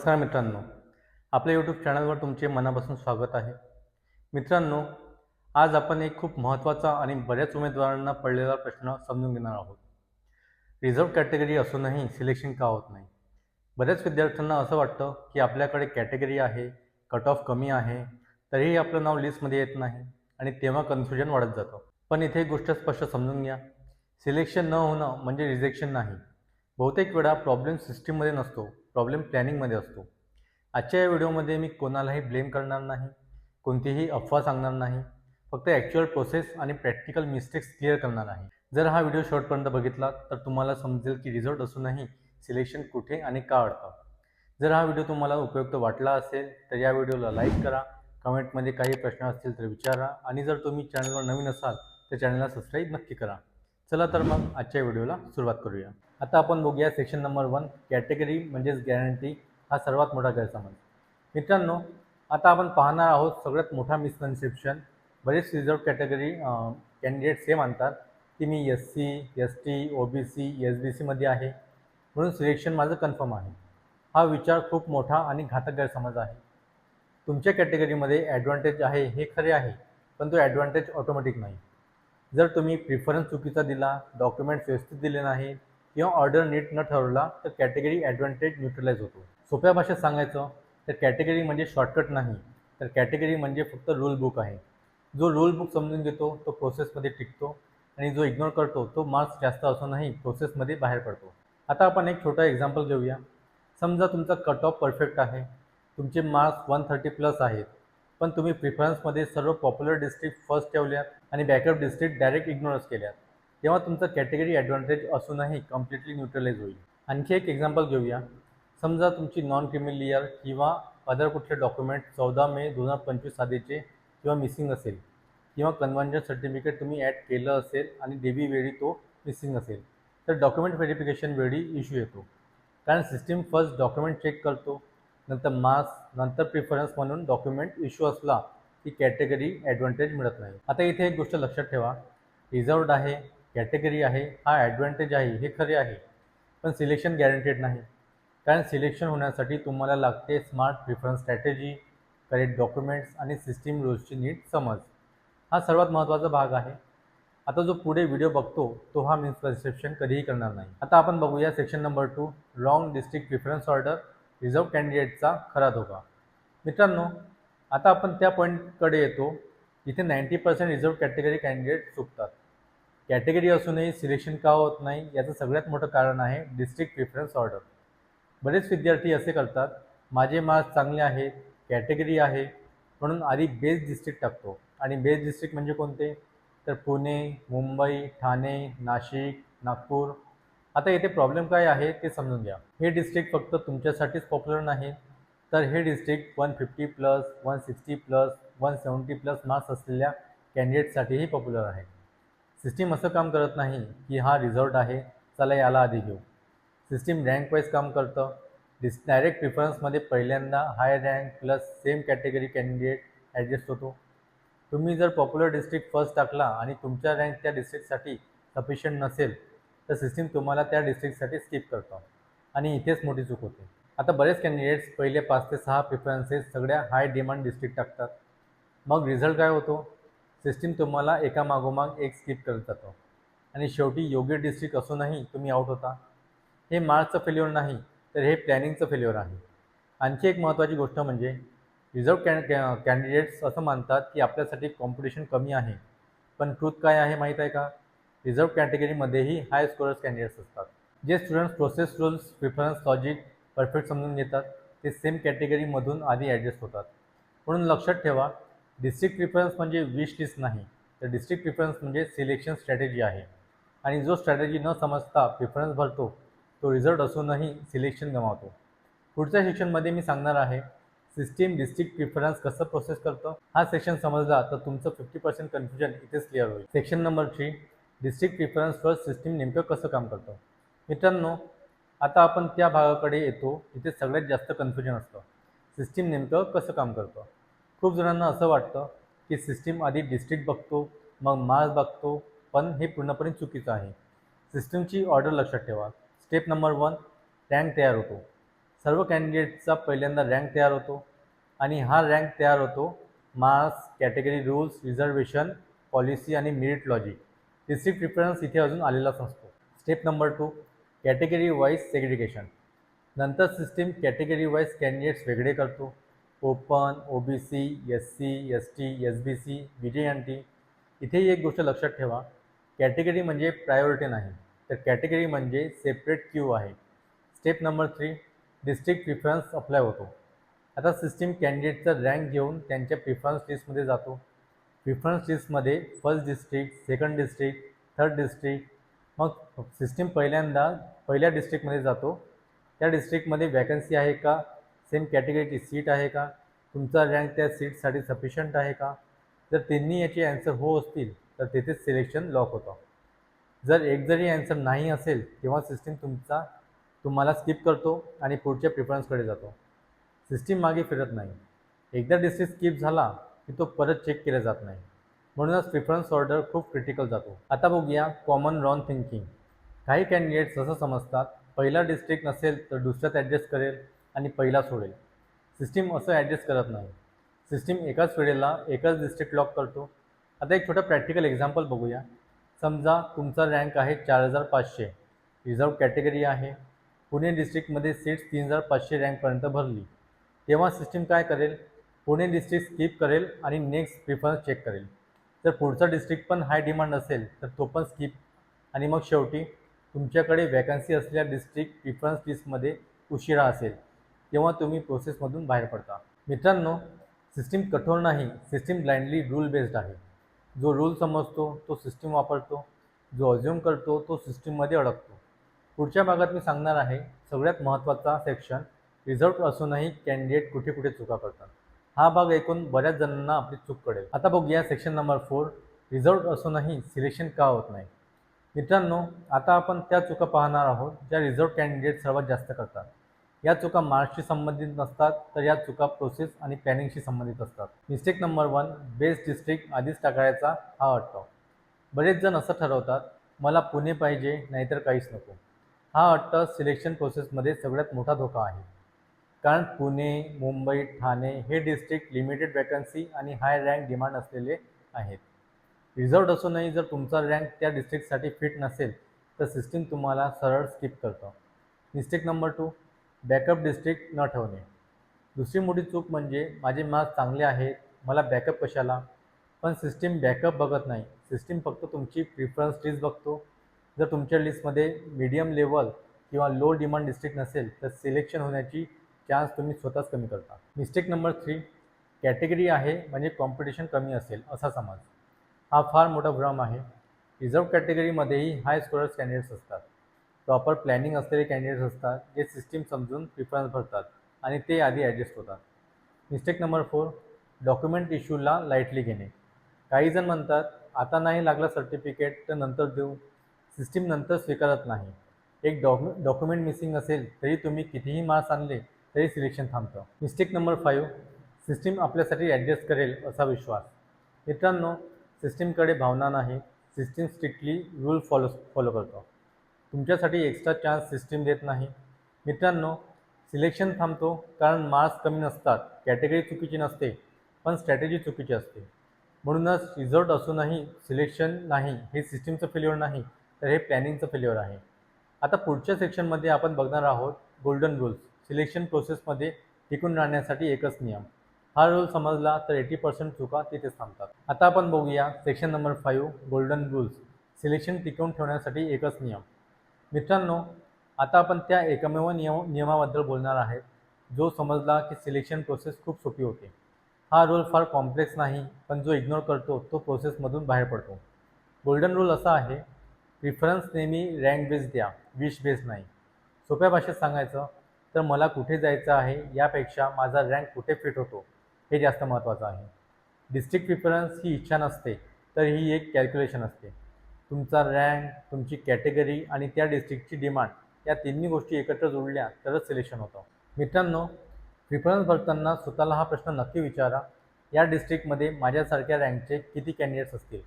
नमस्कार मित्रांनो आपल्या यूट्यूब चॅनलवर तुमचे मनापासून स्वागत आहे. मित्रांनो आज आपण एक खूप महत्त्वाचा आणि बऱ्याच उमेदवारांना पडलेला प्रश्न समजून घेणार आहोत. रिझर्व कॅटेगरी असूनही सिलेक्शन का होत नाही? बऱ्याच विद्यार्थ्यांना असं वाटतं की आपल्याकडे कॅटेगरी आहे कट ऑफ कमी आहे तरीही आपलं नाव लिस्टमध्ये येत नाही आणि तेव्हा कन्फ्युजन वाढत जातं. पण इथे एक गोष्ट स्पष्ट समजून घ्या. सिलेक्शन न होणं म्हणजे रिजेक्शन नाही. बहुतेक वेळा प्रॉब्लेम सिस्टीममध्ये नसतो. प्रॉब्लेम प्लॅनिंगमध्ये असतो. आजच्या या व्हिडिओमध्ये मी कोणालाही ब्लेम करणार नाही कोणतीही अफवा सांगणार नाही फक्त ॲक्च्युअल प्रोसेस आणि प्रॅक्टिकल मिस्टेक्स क्लिअर करणार आहे. जर हा व्हिडिओ शॉर्टपर्यंत बघितला तर तुम्हाला समजेल की रिझल्ट असूनही सिलेक्शन कुठे आणि का अडतं जर हा व्हिडिओ तुम्हाला उपयुक्त वाटला असेल तर या व्हिडिओला लाईक करा कमेंटमध्ये काही प्रश्न असतील तर विचारा आणि जर तुम्ही चॅनलवर नवीन असाल तर चॅनलला सबस्क्राईब नक्की करा. चला तर मग आजच्या व्हिडिओला सुरुवात करूया. आता आपण बघूया सेक्शन नंबर वन कॅटेगरी म्हणजेच गॅरंटी हा सर्वात मोठा गैरसमज. मित्रांनो आता आपण पाहणार आहोत सगळ्यात मोठा मिसकन्सेप्शन बरेच रिझर्व कॅटेगरी कॅन्डिडेट सेम आणतात की मी S C S T O B C S B सीमध्ये आहे. म्हणून सिलेक्शन माझं कन्फर्म आहे. हा विचार खूप मोठा आणि घातक गैरसमज आहे. तुमच्या कॅटेगरीमध्ये ॲडव्हान्टेज आहे हे खरे आहे पण तो ॲडव्हान्टेज ऑटोमॅटिक नाही. जर तुम्ही प्रिफरन्स चुकीचा दिला डॉक्युमेंट्स व्यवस्थित दिले नाही किंवा ऑर्डर नीट न ठरवला तर कॅटेगरी ॲडव्हान्टेज न्यूट्रलाइज होतो. सोप्या भाषेत सांगायचं तर कॅटेगरी म्हणजे शॉर्टकट नाही तर कॅटेगरी म्हणजे फक्त रूल बुक आहे. जो रूल बुक समजून घेतो तो प्रोसेसमध्ये टिकतो आणि जो इग्नोर करतो तो मार्क्स जास्त असूनही प्रोसेसमध्ये बाहेर पडतो. आता आपण एक छोटा एक्झाम्पल घेऊया समजा तुमचा कट ऑफ परफेक्ट आहे तुमचे मार्क्स वन थर्टी प्लस आहेत. पण तुम्ही प्रिफरन्समध्ये सर्व पॉप्युलर डिस्ट्रिक्ट फर्स्ट ठेवल्यात आणि बॅकअप डिस्ट्रिक्ट डायरेक्ट इग्नोरच केल्यात. तेव्हा तुमचं कॅटेगरी ॲडव्हान्टेज असूनही कम्प्लिटली न्यूट्रलाइज होईल. आणखी एक एक्झाम्पल घेऊया. समजा तुमची नॉन क्रिमिलियर किंवा अदर कुठले डॉक्युमेंट चौदा मे दोन हजार पंचवीस साधीचे किंवा मिसिंग असेल किंवा कन्व्हर्जन सर्टिफिकेट तुम्ही ॲड केलं असेल आणि डेबी वेळी तो मिसिंग असेल तर डॉक्युमेंट व्हेरिफिकेशन वेळी इश्यू येतो. कारण सिस्टीम फर्स्ट डॉक्युमेंट चेक करतो. नंतर मास नंतर प्रिफरन्स म्हणून डॉक्युमेंट इश्यू असला की कॅटेगरी ॲडव्हान्टेज मिळत नाही. आता इथे एक गोष्ट लक्षात ठेवा. रिझर्वड आहे कॅटेगरी आहे हा ॲडव्हान्टेज आहे हे खरे आहे. पण सिलेक्शन गॅरंटेड नाही. कारण सिलेक्शन होण्यासाठी तुम्हाला लागते smart preference strategy correct documents आणि सिस्टीम रूल्सची नीट समज. हा सर्वात महत्त्वाचा भाग आहे. आता जो पुढे व्हिडिओ बघतो तो हा मिसकन्सेप्शन कधीही करणार नाही. आता आपण बघूया section number two wrong district preference order reserve कॅन्डिडेटचा खरा धोका. मित्रांनो आता आपण त्या पॉईंटकडे येतो जिथे ninety percent reserve category candidate चुकतात. कॅटेगरी असूनही सिलेक्शन का होत नाही याचं सगळ्यात मोठं कारण आहे डिस्ट्रिक्ट प्रिफरन्स ऑर्डर. बरेच विद्यार्थी असे करतात माझे मार्क्स चांगले आहेत कॅटेगरी आहे म्हणून आधी बेस्ट डिस्ट्रिक्ट टाकतो. आणि बेस्ट डिस्ट्रिक्ट म्हणजे कोणते? तर पुणे मुंबई ठाणे नाशिक नागपूर आता येथे प्रॉब्लेम काय आहे ते समजून घ्या. हे डिस्ट्रिक्ट फक्त तुमच्यासाठीच पॉप्युलर नाही. तर हे district one fifty plus one sixty plus one seventy plus marks असलेल्या कॅन्डिडेटसाठीही पॉप्युलर आहे. सिस्टीम असं काम करत नाही की हा रिझल्ट आहे चला याला आधी घेऊ. सिस्टीम रँक वाईज काम करतं. डिस डायरेक्ट प्रिफरन्समध्ये पहिल्यांदा high rank plus same category candidate adjust होतो. तुम्ही जर पॉप्युलर डिस्ट्रिक्ट फर्स्ट टाकला आणि तुमच्या रँक त्या डिस्ट्रिक्टसाठी सफिशियंट नसेल तर सिस्टीम तुम्हाला त्या डिस्ट्रिक्टसाठी स्किप करतो. आणि इथेच मोठी चूक होते. आता बरेच कॅन्डिडेट्स पहिले पाच ते सहा प्रिफरन्सेस सगळ्या हाय डिमांड डिस्ट्रिक्ट टाकतात. मग रिझल्ट काय होतो? सिस्टीम तुम्हाला एका मागोमाग एक स्किप करत जातो. आणि शेवटी योग्य डिस्ट्रिक्ट असूनही तुम्ही आउट होता. हे मार्क्सचं फेल्युअर नाही तर हे प्लॅनिंगचं फेल्युअर आहे. आणखी एक महत्त्वाची गोष्ट म्हणजे रिझर्व कॅन कॅ कॅन्डिडेट्स असं मानतात की आपल्यासाठी कॉम्पिटिशन कमी आहे. पण ट्रूथ काय आहे माहीत आहे का? रिझर्व कॅटेगरीमध्येही हाय स्कोरर्स कॅन्डिडेट्स असतात. जे students process rules preference logic perfect समजून घेतात ते सेम कॅटेगरीमधून आधी ॲडजस्ट होतात. म्हणून लक्षात ठेवा डिस्ट्रिक्ट प्रिफरन्स म्हणजे विश लिस्ट नाही तर डिस्ट्रिक्ट प्रिफरन्स म्हणजे सिलेक्शन स्ट्रॅटेजी आहे. आणि जो स्ट्रॅटेजी न समजता प्रिफरन्स भरतो तो रिझल्ट असूनही सिलेक्शन गमावतो. पुढच्या सेक्शनमध्ये मी सांगणार आहे सिस्टीम डिस्ट्रिक्ट प्रिफरन्स कसं प्रोसेस करतं? हा सेक्शन समजला तर तुमचं फिफ्टी पर्सेंट कन्फ्युजन इथेच क्लिअर होईल. Section number three district preference first system नेमकं कसं काम करतं? मित्रांनो आता आपण त्या भागाकडे येतो इथे सगळ्यात जास्त कन्फ्युजन असतं. सिस्टीम नेमकं कसं काम करतं? खूप जणांना असं वाटतं की सिस्टीम आधी डिस्ट्रिक्ट बघतो मग मास बघतो पण हे पूर्णपणे चुकीचं आहे. सिस्टीमची ऑर्डर लक्षात ठेवा. स्टेप नंबर वन रँक तयार होतो. सर्व कॅन्डिडेटचा पहिल्यांदा रँक तयार होतो आणि हा रँक तयार होतो मास कॅटेगरी रूल्स रिझर्वेशन पॉलिसी आणि मेरिट लॉजिक डिस्ट्रिक्ट प्रिफरन्स इथे अजून आलेलाच नसतो. Step number two category wise segregation नंतर सिस्टीम कॅटेगरी वाईज कॅन्डिडेट्स वेगळे करतो. Open O B C S C S T S B C B J N T इथेही एक गोष्ट लक्षात ठेवा. कॅटेगरी म्हणजे प्रायोरिटी नाही. तर कॅटेगरी म्हणजे सेपरेट क्यू आहे. Step number three district preference apply होतो. आता सिस्टीम कॅन्डिडेटचा रँक घेऊन त्यांच्या प्रिफरन्स लिस्टमध्ये जातो. प्रिफरन्स लिस्टमध्ये first district second district third district मग सिस्टीम पहिल्यांदा पहिल्या डिस्ट्रिक्टमध्ये जातो. त्या डिस्ट्रिक्टमध्ये वॅकन्सी आहे का? सेम कॅटेगरीची सीट आहे का? तुमचा रँक त्या सीटसाठी सफिशियंट आहे का? जर तिन्ही याचे ॲन्सर हो असतील तर तिथेच सिलेक्शन लॉक होतं. जर एक जरी ॲन्सर नाही असेल तेव्हा सिस्टीम तुमचा तुम्हाला स्किप करतो आणि पुढच्या प्रिफरन्सकडे जातो. सिस्टीम मागे फिरत नाही. एकदा डिस्ट्रिक्ट स्किप झाला की तो परत चेक केला जात नाही. म्हणूनच प्रिफरन्स ऑर्डर खूप क्रिटिकल जातो. आता बघूया कॉमन रॉन थिंकिंग काही कॅन्डिडेट्स असं समजतात पहिला डिस्ट्रिक्ट नसेल तर दुसऱ्यात ॲडजस्ट करेल आणि पहिला सोडेल. सिस्टीम असं ॲडजस्ट करत नाही. सिस्टीम एकाच वेळेला एकच डिस्ट्रिक्ट लॉक करतो. आता एक छोटं प्रॅक्टिकल एक्झाम्पल बघूया. समजा तुमचा रँक आहे चार हजार पाचशे. रिझर्व कॅटेगरी आहे. पुणे डिस्ट्रिक्टमध्ये सीट्स तीन हजार पाचशे रँकपर्यंत भरली. तेव्हा सिस्टीम काय करेल? पुणे डिस्ट्रिक्ट स्किप करेल आणि नेक्स्ट प्रिफरन्स चेक करेल. जर पुढचा डिस्ट्रिक्ट पण हाय डिमांड असेल तर तो पण स्किप आणि मग शेवटी तुमच्याकडे वॅकन्सी असलेल्या डिस्ट्रिक्ट प्रिफरन्स लिस्टमध्ये उशिरा असेल तेव्हा तुम्ही प्रोसेसमधून बाहेर पडता. मित्रांनो सिस्टीम कठोर नाही सिस्टीम ब्लाइंडली रूल बेस्ड आहे. जो रूल समजतो तो सिस्टीम वापरतो. जो अज्युम करतो तो सिस्टीममध्ये अडकतो. पुढच्या भागात मी सांगणार आहे सगळ्यात महत्त्वाचा सेक्शन रिझल्ट असूनही कॅन्डिडेट कुठे कुठे चुका करतात. हा भाग ऐकून बऱ्याच जणांना आपली चूक कळेल. आता बघूया सेक्शन नंबर फोर रिझल्ट असूनही सिलेक्शन का होत नाही? मित्रांनो आता आपण त्या चुका पाहणार आहोत ज्या रिझर्व कॅन्डिडेट सर्वात जास्त करतात. या चुका मार्क्सशी संबंधित नसतात तर या चुका प्रोसेस आणि प्लॅनिंगशी संबंधित असतात. Mistake number one best district आधीच टाकायचा हा अट्ट बरेच जण असं ठरवतात मला पुणे पाहिजे नाहीतर काहीच नको. हा अट्ट सिलेक्शन प्रोसेसमध्ये सगळ्यात मोठा धोका आहे. कारण पुणे मुंबई ठाणे हे डिस्ट्रिक्ट लिमिटेड वॅकन्सी आणि हाय रँक डिमांड असलेले आहेत. रिझर्व्ड असूनही जर तुमचा रँक त्या डिस्ट्रिक्टसाठी फिट नसेल तर सिस्टीम तुम्हाला सरळ स्किप करतं. Mistake number two backup district न ठेवणे. दुसरी मोठी चूक म्हणजे माझे मार्क्स चांगले आहेत मला बॅकअप कशाला? पण सिस्टीम बॅकअप बघत नाही. सिस्टीम फक्त तुमची प्रिफरन्स लिस्ट बघतो. जर तुमच्या लिस्टमध्ये मीडियम लेवल किंवा लो डिमांड डिस्ट्रिक्ट नसेल तर सिलेक्शन होण्याची चान्स तुम्ही स्वतःच कमी करता. मिस्टेक नंबर थ्री कॅटेगरी आहे म्हणजे कॉम्पिटिशन कमी असेल असा समज. हा फार मोठा भ्रम आहे. रिझर्व कॅटेगरीमध्येही हाय स्कोरर्स कॅन्डिडेट्स असतात. प्रॉपर प्लॅनिंग असलेले कॅन्डिडेट्स असतात जे सिस्टीम समजून प्रिफरन्स भरतात आणि ते आधी ॲडजस्ट होतात. मिस्टेक नंबर फोर डॉक्युमेंट इश्यूला लाईटली घेणे. काही जण म्हणतात आता नाही लागला सर्टिफिकेट तर नंतर देऊ. सिस्टीम नंतर स्वीकारत नाही. एक डॉक्यु डॉक्युमेंट मिसिंग असेल तरी तुम्ही कितीही मार्क्स आणले तरी सिलेक्शन थांबतं. मिस्टेक नंबर फाईव्ह सिस्टीम आपल्यासाठी ॲडजस्ट करेल असा विश्वास. मित्रांनो सिस्टीमकडे भावना नाही system strictly rule follow follow करतो. तुमच्यासाठी एक्स्ट्रा चान्स सिस्टीम देत नाही. मित्रांनो सिलेक्शन थांबतो कारण मार्क्स कमी नसतात कॅटेगरी चुकीची नसते पण स्ट्रॅटेजी चुकीची असते. म्हणूनच रिझल्ट असूनही सिलेक्शन नाही हे सिस्टीमचं फेल्युअर नाही तर हे प्लॅनिंगचं फेल्युअर आहे. आता पुढच्या सेक्शनमध्ये आपण बघणार आहोत गोल्डन रूल्स सिलेक्शन प्रोसेसमध्ये टिकून राहण्यासाठी एकच नियम. हा रूल समजला तर एटी पर्सेंट चुका तिथेच थांबतात. आता आपण बघूया section number five golden rules selection टिकवून ठेवण्यासाठी एकच नियम. मित्रांनो आता आपण त्या एकमेव नियम नियमाबद्दल बोलणार आहेत. जो समजला की सिलेक्शन प्रोसेस खूप सोपी होते. हा रूल फार कॉम्प्लेक्स नाही पण जो इग्नोर करतो तो प्रोसेसमधून बाहेर पडतो. गोल्डन रूल असा आहे प्रिफरन्स नेहमी रँक बेस द्या विश बेस नाही. सोप्या भाषेत सांगायचं तर मला कुठे जायचं आहे यापेक्षा माझा रँक कुठे फिट होतो हे जास्त महत्त्वाचं आहे. डिस्ट्रिक्ट प्रिफरन्स ही इच्छा नसते तर ही एक कॅल्क्युलेशन असते. तुमचा रँक तुमची कॅटेगरी आणि त्या डिस्ट्रिक्टची डिमांड या तिन्ही गोष्टी एकत्र जोडल्या तरच सिलेक्शन होतं. मित्रांनो प्रिफरन्स भरताना स्वतःला हा प्रश्न नक्की विचारा. या डिस्ट्रिक्टमध्ये माझ्यासारख्या रँकचे किती कॅन्डिडेट्स असतील?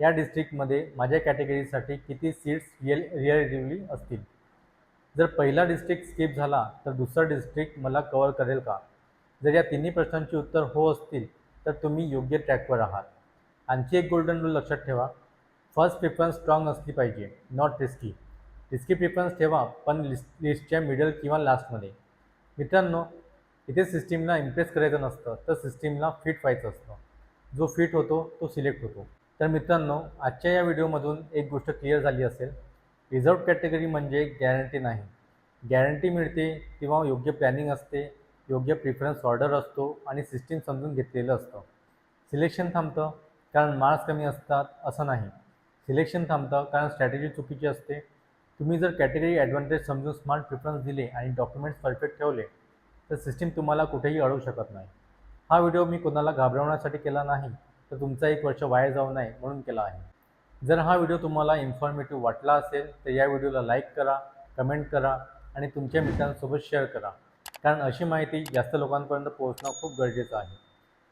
या डिस्ट्रिक्टमध्ये माझ्या कॅटेगरीसाठी किती सीट्स रिअल रिअलिटिव्हली असतील? जर पहिला डिस्ट्रिक्ट स्किप झाला तर दुसरा डिस्ट्रिक्ट मला कवर करेल का? जर या तिन्ही प्रश्नांची उत्तर हो असतील तर तुम्ही योग्य ट्रॅकवर आहात. आणखी एक गोल्डन रूल लक्षात ठेवा. फर्स्ट प्रिफरन्स स्ट्रॉंग असली पाहिजे नॉट रिस्की रिस्की प्रिफरन्स ठेवा पण लिस्ट लिस्टच्या मिडल किंवा लास्टमध्ये मित्रांनो इथे सिस्टीमला इम्प्रेस करायचं नसतं तर सिस्टीमला फिट व्हायचं असतं. जो फिट होतो तो सिलेक्ट होतो. तर मित्रांनो आजच्या या व्हिडिओमधून एक गोष्ट क्लिअर झाली असेल. रिझर्व कॅटेगरी म्हणजे गॅरंटी नाही. गॅरंटी मिळते तेव्हा योग्य प्लॅनिंग असते योग्य प्रिफरन्स ऑर्डर असतो आणि सिस्टीम समजून घेतलेलं असतं. सिलेक्शन थांबतं कारण मार्क्स कमी असतात असं नाही. सिलेक्शन थांबतं कारण स्ट्रॅटेजी चुकीची असते. तुम्ही जर कॅटेगरी ॲडव्हान्टेज समजून स्मार्ट प्रिफरन्स दिले आणि डॉक्युमेंट्स परफेक्ट ठेवले तर सिस्टीम तुम्हाला कुठेही अडवू शकत नाही. हा व्हिडिओ मी कोणाला घाबरवण्यासाठी केला नाही तर तुमचा एक वर्ष वाया जाऊ नये म्हणून केला आहे. जर हा व्हिडिओ तुम्हाला इन्फॉर्मेटिव्ह वाटला असेल तर या व्हिडिओला लाईक करा कमेंट करा आणि तुमच्या मित्रांसोबत शेअर करा. कारण अशी माहिती जास्त लोकांपर्यंत पोहोचणं खूप गरजेचं आहे.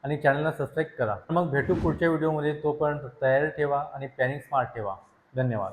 आणि चॅनलला सबस्क्राईब करा. मग भेटू पुढच्या व्हिडिओमध्ये. तोपर्यंत तयारी ठेवा आणि प्लॅनिंग स्मार्ट ठेवा. धन्यवाद.